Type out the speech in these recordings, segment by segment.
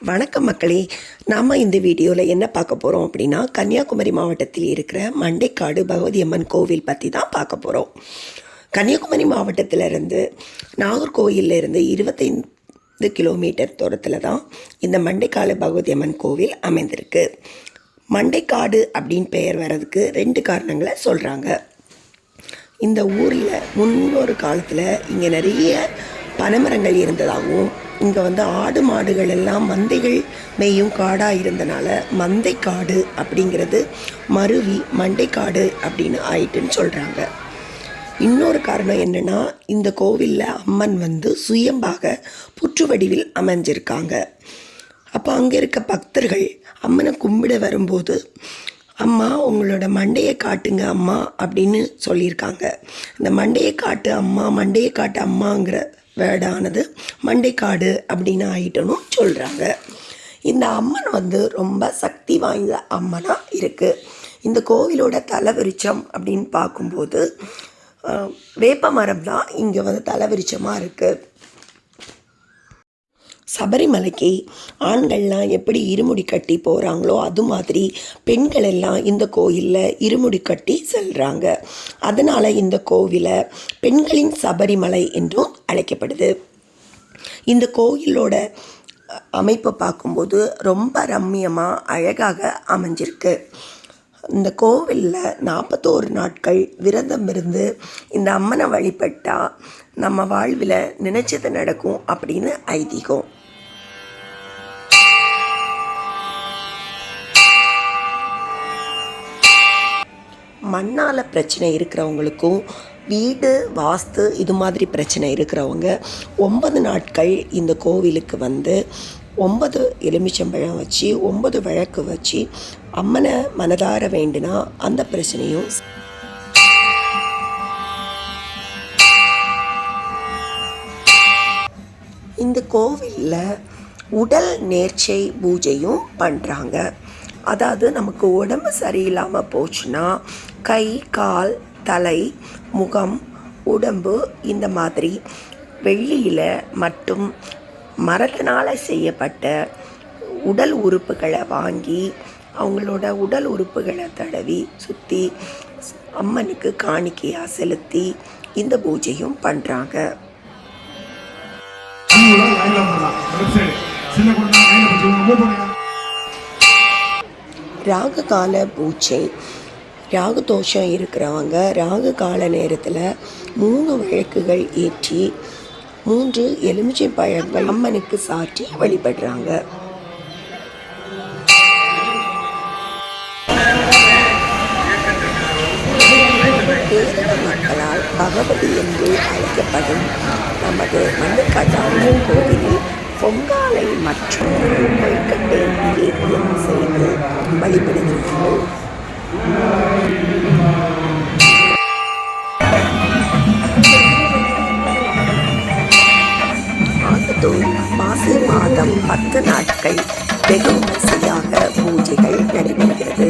வணக்கம் மக்களே. நாம் இந்த வீடியோவில் என்ன பார்க்க போகிறோம் அப்படின்னா கன்னியாகுமரி மாவட்டத்தில் இருக்கிற மண்டைக்காடு பகவதி அம்மன் கோவில் பற்றி தான் பார்க்க போகிறோம் கன்னியாகுமரி மாவட்டத்திலிருந்து நாகர்கோயில்ல இருந்து இருபத்தைந்து கிலோமீட்டர் தூரத்தில் தான் இந்த மண்டைக்காடு பகவதி அம்மன் கோவில் அமைந்திருக்கு. மண்டைக்காடு அப்படின்னு பெயர் வர்றதுக்கு ரெண்டு காரணங்களை சொல்கிறாங்க இந்த ஊரில் முன்னொரு காலத்தில் இங்கே நிறைய பனைமரங்கள் இருந்ததாகவும் இங்கே வந்து ஆடு மாடுகள் எல்லாம் மந்தைகள் மேயும் காடாக இருந்தனால மந்தைக்காடு அப்படிங்கிறது மருவி மண்டைக்காடு அப்படின்னு ஆயிட்டுன்னு சொல்கிறாங்க இன்னொரு காரணம் என்னென்னா இந்த கோவிலில் அம்மன் வந்து சுயம்பாக புற்று வடிவில் அமைஞ்சிருக்காங்க. அப்போ அங்கே இருக்க பக்தர்கள் அம்மனை கும்பிட வரும்போது அம்மா உங்களோட மண்டையை காட்டுங்க அம்மா அப்படின்னு சொல்லியிருக்காங்க. இந்த மண்டையை காட்டு அம்மா மண்டையை காட்டு அம்மாங்கிற வேர்டானது மண்டைக்காடு அப்படின்னு ஆயிட்டனும் சொல்கிறாங்க இந்த அம்மன் வந்து ரொம்ப சக்தி வாய்ந்த அம்மனாக இருக்குது இந்த கோவிலோட தலைவிருச்சம் அப்படின்னு பார்க்கும்போது வேப்ப மரம் தான் இங்கே வந்து தலைவிருச்சமாக இருக்குது சபரிமலைக்கு ஆண்கள்லாம் எப்படி இருமுடி கட்டி போகிறாங்களோ அது மாதிரி பெண்கள் எல்லாம் இந்த கோயிலில் இருமுடி கட்டி செல்கிறாங்க அதனால் இந்த கோவிலை பெண்களின் சபரிமலை என்றும் அழைக்கப்படுது. இந்த கோயிலோட அமைப்பை பார்க்கும்போது ரொம்ப ரம்மியமாக அழகாக அமைஞ்சிருக்கு. இந்த கோவிலில் நாற்பத்தோரு நாட்கள் விரதம் இருந்து இந்த அம்மனை வழிபட்டால் நம்ம வாழ்வில் நினைச்சது நடக்கும் அப்படின்னு ஐதீகம். மண்ணால் பிரச்சனை இருக்கிறவங்களுக்கும் வீடு வாஸ்து இது மாதிரி பிரச்சனை இருக்கிறவங்க ஒன்பது நாட்கள் இந்த கோவிலுக்கு வந்து ஒன்பது எலுமிச்சம்பழம் வச்சு ஒன்பது வழக்கு வச்சு அம்மனை மனதார வேண்டுனா அந்த பிரச்சனையும் இந்த கோவிலில் உடல் நேர்ச்சை பூஜையும் பண்ணுறாங்க அதாவது நமக்கு உடம்பு சரியில்லாமல் போச்சுன்னா கை கால் தலை முகம் உடம்பு இந்த மாதிரி வெள்ளியில் மட்டும் மரத்தினால் செய்யப்பட்ட உடல் உறுப்புகளை வாங்கி அவங்களோட உடல் உறுப்புகளை தடவி சுற்றி அம்மனுக்கு காணிக்கையாக செலுத்தி இந்த பூஜையும் பண்ணுறாங்க அண்ணூலாம் ராகு கால பூச்சை ராகு தோஷம் இருக்கிறவங்க ராகு கால நேரத்தில் மூணு விளக்குகள் ஏற்றி மூன்று எலுமிச்சை பழங்கள் அம்மனுக்கு சாற்றி வழிபடுறாங்க. மக்களால் பகவதி என்று அழைக்கப்படும் நமது மண்ணுக்காட்டாளர் கோவிலில் பொங்காலை மற்றும் கொழுக்கட்டை செய்து வழிபடுகிறார்கள். மாதம் பத்து நாட்கள் வெகு விமரிசையாக பூஜைகள் நடைபெறுகிறது.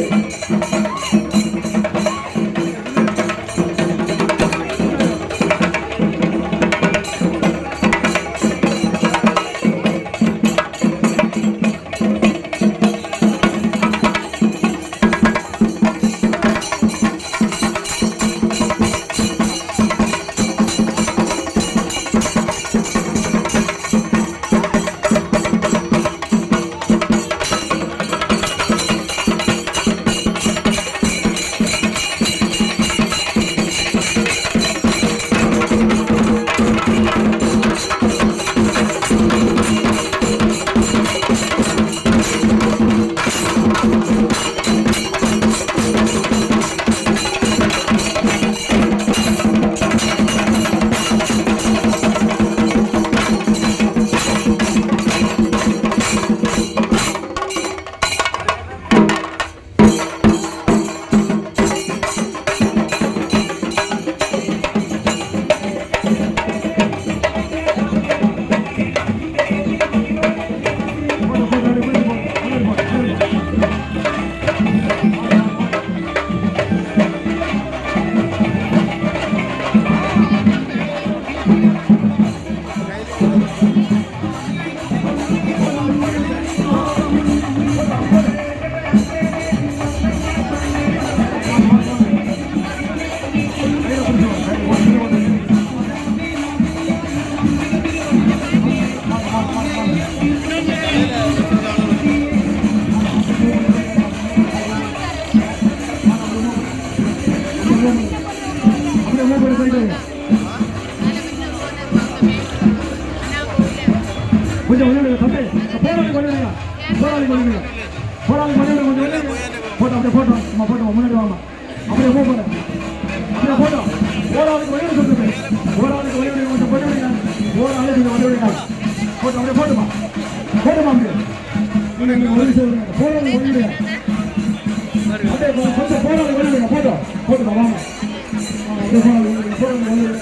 போராளி பண்ணிவிடுங்க போராளி பண்ணிவிடுங்க கொஞ்சம் வெளியே போட்டோ அப்படியே போட்டோம் நம்ம போட்டோம் முன்னாடி வாங்க. அப்படியே போ போறேன் அப்படியே போட்டோம் போராளிக்கு வெளியே சொல்லுங்க போராளிக்கு வெளியே கொஞ்சம் போட்டு விடுங்க போராளி கொஞ்சம் வந்து விடுங்க. போட்டோம் அப்படியே போட்டுமா. போட்டுமா அப்படியே. நீங்க நீங்க வெளியே சொல்லுங்க போராளி வெளியே விடுங்க அப்படியே கொஞ்சம் போராளி வெளியே போட்டோம் போட்டுமா வாங்க. அப்படியே போராளி வெளியே போராளி வெளியே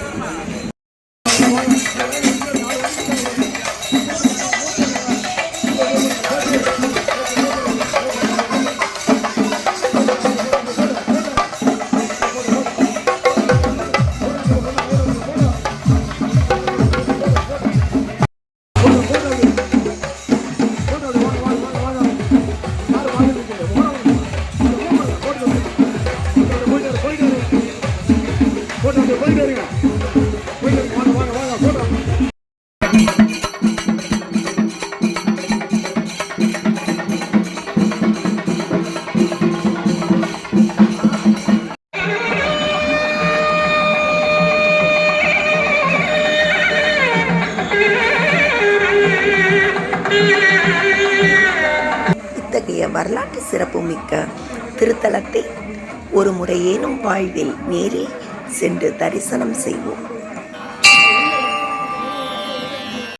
இத்தகைய வரலாற்று சிறப்புமிக்க திருத்தலத்தை ஒரு முறையேனும் வாழ்வில் நேரில் சென்று தரிசனம் செய்வோம்.